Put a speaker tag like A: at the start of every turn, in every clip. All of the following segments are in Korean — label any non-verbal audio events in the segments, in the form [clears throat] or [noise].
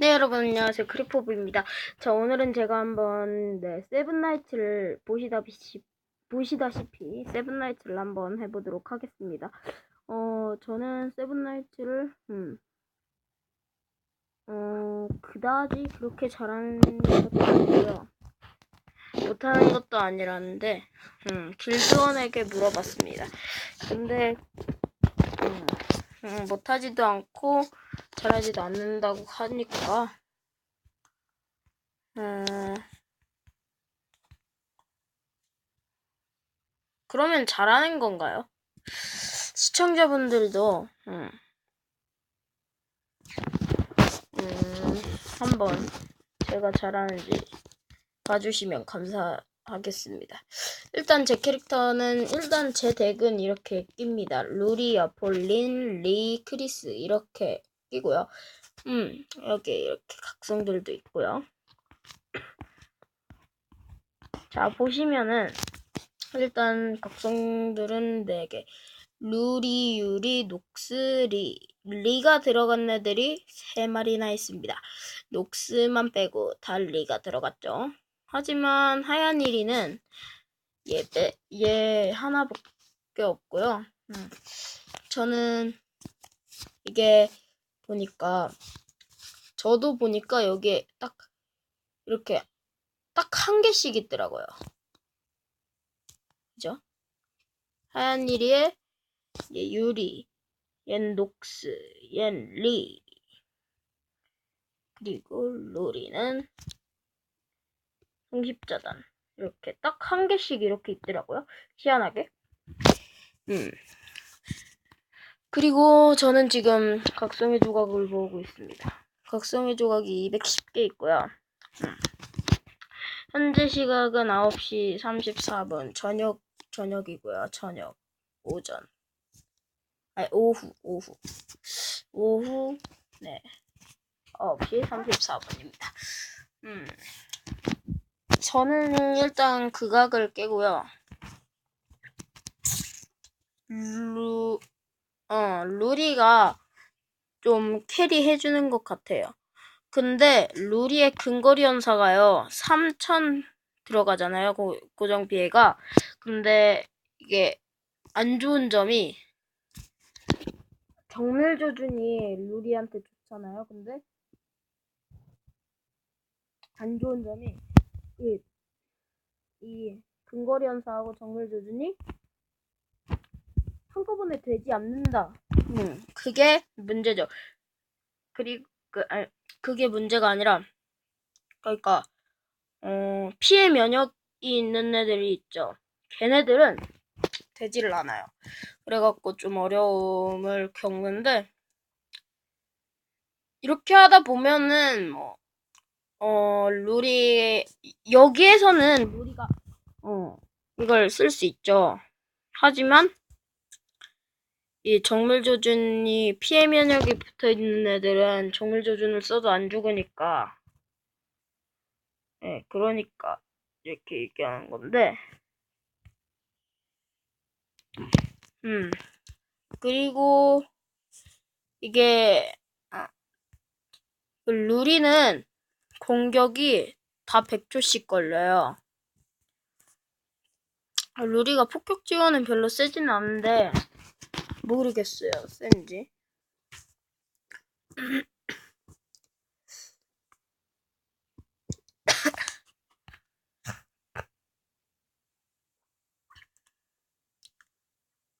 A: 네, 여러분 안녕하세요. 크리포브입니다. 자, 오늘은 제가 한번 네, 세븐나이트를 보시다시피 보시다시피 세븐나이트를 한번 해보도록 하겠습니다. 어, 저는 세븐나이트를 음, 어, 그다지 그렇게 잘하는 것도 아니고요. 못하는 것도 아니라는데 음, 길드원에게 물어봤습니다. 근데 음, 음, 못하지도 않고 잘하지도 않는다고 하니까 음, 그러면 잘하는 건가요? 시청자분들도 음, 음, 한번 제가 잘하는지 봐주시면 감사하겠습니다. 일단 제 캐릭터는 일단 제 덱은 이렇게 낍니다. 루리, 아폴린, 리, 크리스 이렇게 끼고요. 음 여기 이렇게 각성들도 있고요. [clears throat] 자 보시면은 일단 각성들은 4개. 루리, 유리, 녹스 리, 리가 들어간 애들이 3마리나 있습니다. 녹스만 빼고 다 리가 들어갔죠. 하지만 하얀 이리는 얘, 빼, 얘 하나밖에 없고요. 음. 저는 이게 보니까 저도 보니까 여기에 딱 이렇게 딱 한 개씩 있더라고요. 그죠? 하얀 이리에 얘 유리, 얜 녹스, 얜 리, 그리고 로리는 성십자단 이렇게 딱 한 개씩 이렇게 있더라고요. 희한하게. 음. 그리고 저는 지금 각성의 조각을 보고 있습니다. 각성의 조각이 210개 있고요. 음. 현재 시각은 9시 34분 저녁 저녁이고요. 저녁 오전 아니 오후 오후 오후 네 9시 34분입니다. 음 저는 일단 극악을 깨고요. 루, 어, 루리가 좀 캐리 해주는 것 같아요. 근데 루리의 근거리 연사가요, 3천 들어가잖아요, 고, 고정 피해가. 근데 이게 안 좋은 점이 정밀 조준이 루리한테 좋잖아요. 근데 안 좋은 점이 이, 이 근거리 연사하고 정밀 조준이 한꺼번에 되지 않는다. 음, 그게 문제죠. 그리고 그, 아니, 그게 문제가 아니라 그러니까 어, 피해 면역이 있는 애들이 있죠. 걔네들은 되지를 않아요. 그래갖고 좀 어려움을 겪는데 이렇게 하다 보면은 뭐 어, 룰이, 여기에서는 루리가, 어, 이걸 쓸 수 있죠. 하지만, 이 정밀 조준이 피해 면역이 붙어 있는 애들은 정밀 조준을 써도 안 죽으니까, 예, 네, 그러니까, 이렇게 얘기하는 건데, 음, 그리고, 이게, 아, 그 루리는, 공격이 다 100초씩 걸려요. 아, 루리가 폭격 지원은 별로 세지는 않은데 모르겠어요. 센지. [coughs]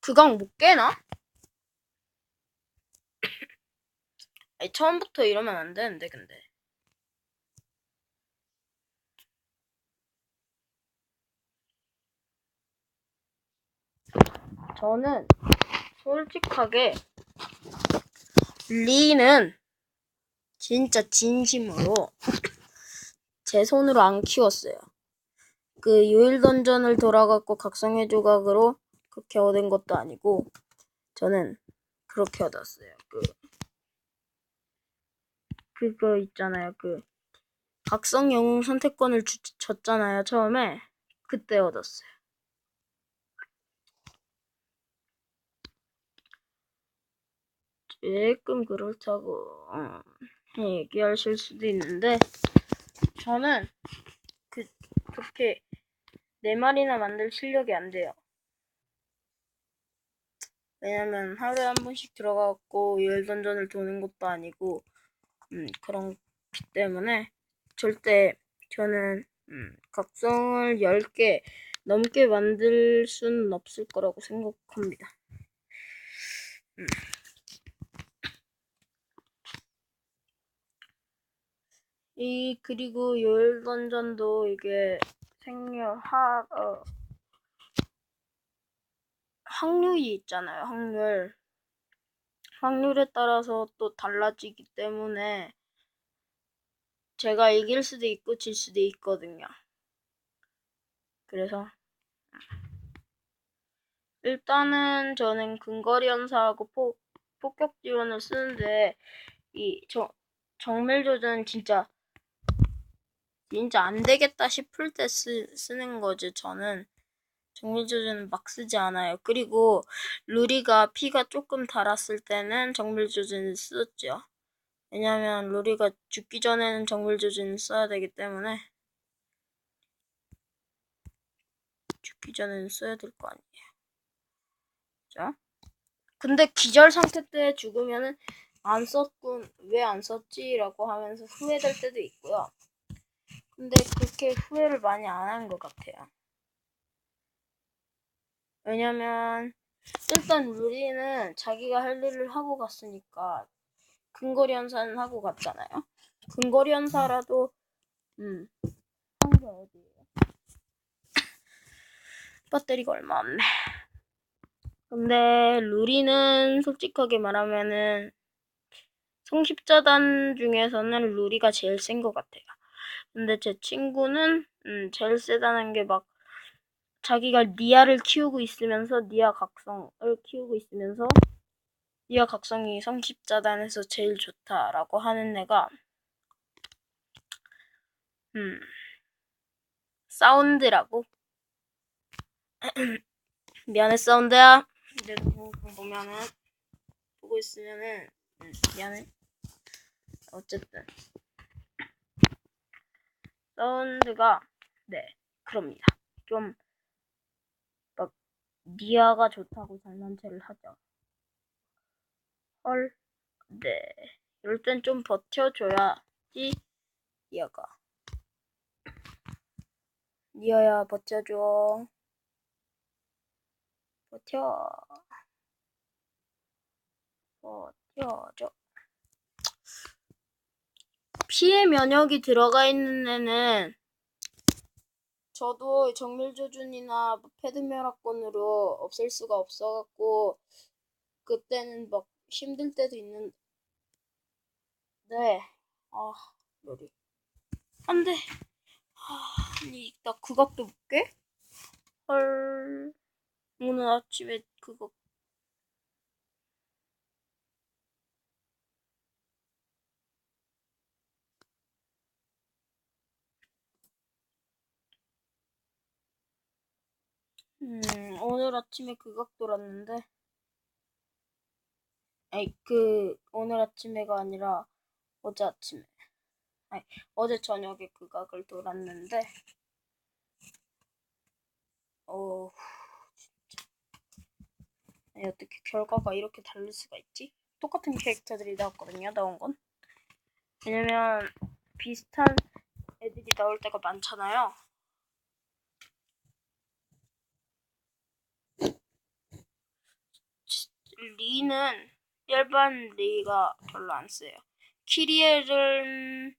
A: 그강 못 깨나? [coughs] 아니, 처음부터 이러면 안 되는데, 근데. 저는 솔직하게 리는 진짜 진심으로 제 손으로 안 키웠어요. 그 요일 던전을 돌아갔고 각성의 조각으로 그렇게 얻은 것도 아니고 저는 그렇게 얻었어요. 그 그거 있잖아요. 그 각성 영웅 선택권을 주, 줬잖아요. 처음에 그때 얻었어요. 조금 그렇다고. 어. 얘기하실 수도 있는데 저는 그 그렇게 네 마리나 만들 실력이 안 돼요. 왜냐면 하루에 한 번씩 들어가고 열 던전을 도는 것도 아니고 음, 그렇기 때문에 절대 저는 음, 각성을 10개 넘게 만들 수는 없을 거라고 생각합니다. 음. 이 그리고 열 던전도 이게 생략 하 어, 확률이 있잖아요. 확률. 확률에 따라서 또 달라지기 때문에 제가 이길 수도 있고 질 수도 있거든요. 그래서 일단은 저는 근거리 연사하고 포, 폭격 지원을 쓰는데 이 정, 정밀 조준 진짜 진짜 안 되겠다 싶을 때 쓰, 쓰는 거지 저는 정밀 조준은 막 쓰지 않아요. 그리고 루리가 피가 조금 달았을 때는 정밀 조준을 썼죠. 왜냐면 루리가 죽기 전에는 정밀 조준을 써야 되기 때문에 죽기 전에는 써야 될 거 아니에요. 자. 근데 기절 상태 때 죽으면은 안 썼군, 왜 안 썼지라고 하면서 후회될 때도 있고요. 근데 그렇게 후회를 많이 안 한 것 같아요. 왜냐면 일단 루리는 자기가 할 일을 하고 갔으니까 근거리 연사는 하고 갔잖아요. 근거리 연사라도 음 한게 어디예요? [laughs] 배터리가 얼마 없네. 근데 루리는 솔직하게 말하면은 성십자단 중에서는 루리가 제일 센 것 같아요. 근데 제 친구는 음, 제일 세다는 게 막 자기가 니아를 키우고 있으면서 니아 각성을 키우고 있으면서 니아 각성이 성십자단에서 제일 좋다라고 하는 애가 음 사운드라고? [clears throat] 미안해 사운드야. 내 방송 보면은 보고 있으면은 음, 미안해. 어쨌든 사운드가 네 그럽니다. 좀 막 니아가 좋다고 장난체를 하죠. 헐 네. 이럴 땐 좀 버텨줘야지 니아가. 니아야 버텨줘. 버텨. 버텨줘 피해 면역이 들어가 있는 애는 저도 정밀 조준이나 패드 멸합권으로 없앨 수가 없어갖고 그때는 막 힘들 때도 있는데 아 머리. 안돼. 아, 아니 나 그것도 못 깨? 헐. 오늘 아침에 그거 음, 오늘 아침에 극악 돌았는데, 아니, 그, 오늘 아침에가 아니라 어제 아침에, 아니, 어제 저녁에 극악을 돌았는데, 어, 진짜. 아니, 어떻게 결과가 이렇게 다를 수가 있지? 똑같은 캐릭터들이 나왔거든요, 나온 건. 왜냐면, 비슷한 애들이 나올 때가 많잖아요. 리는 일반 리가 별로 안 써요. 키리엘은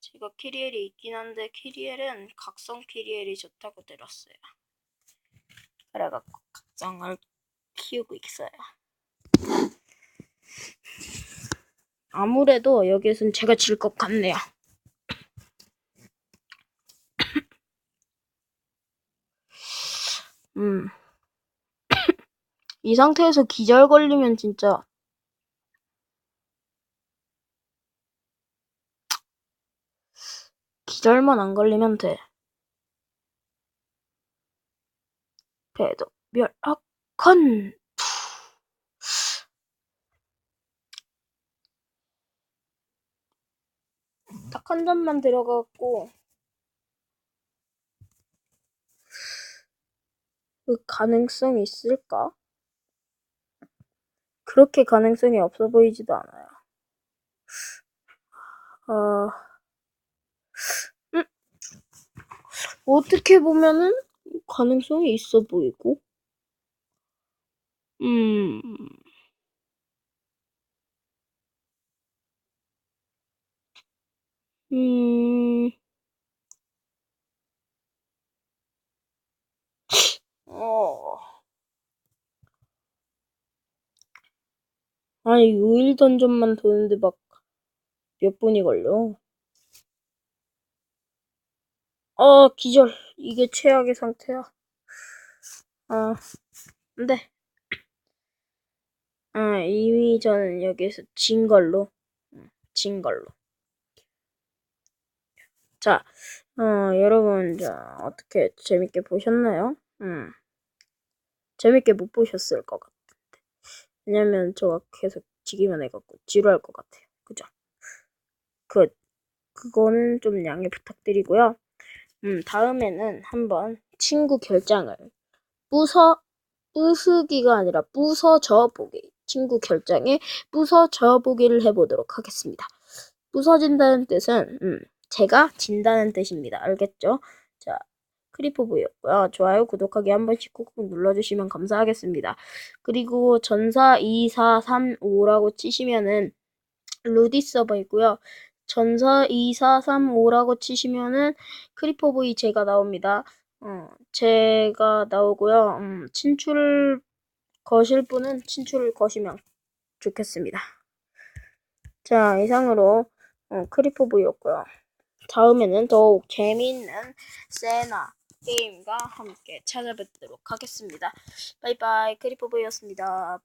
A: 제가 키리엘이 있긴 한데 키리엘은 각성 키리엘이 좋다고 들었어요. 그래갖고 각성을 키우고 있어요. 아무래도 여기에선 제가 질 것 같네요. [laughs] 음. 이 상태에서 기절 걸리면 진짜 기절만 안 걸리면 돼. 배도 멸악컨 딱한 점만 들어갔고 그 가능성이 있을까? 그렇게 가능성이 없어 보이지도 않아요. 어, 음, 어떻게 보면은 가능성이 있어 보이고, 음, 음, 어, 아니, 6일 던전만 도는데 막 몇 분이 걸려. 어, 기절. 이게 최악의 상태야. 아, 안 돼. 아, 이미 저는 여기서 진 걸로. 음, 진 걸로. 자, 어, 여러분, 자, 어떻게 재밌게 보셨나요? 음, 재밌게 못 보셨을 것 같은데. 왜냐면 저가 계속 지기만 해갖고 지루할 것 같아요. 그죠? 그, 그거는 좀 양해 부탁드리고요. 음, 다음에는 한번 친구 결장을 부서, 부수기가 아니라 부서져 보기. 친구 결장에 부서져 보기를 해보도록 하겠습니다. 부서진다는 뜻은, 음, 제가 진다는 뜻입니다. 알겠죠? 자, 크리퍼브였고요. 좋아요, 구독하기 한 번씩 꾹꾹 눌러주시면 감사하겠습니다. 그리고 전사 2435라고 치시면은 루디 서버이고요. 전사 2435라고 치시면은 크리퍼브이 제가 나옵니다. 어, 제가 나오고요. 음, 친출 거실 분은 친출을 거시면 좋겠습니다. 자, 이상으로 어, 크리퍼브이였고요. 다음에는 더욱 재미있는 세나 게임과 함께 찾아뵙도록 하겠습니다. 바이바이 크리퍼브이였습니다.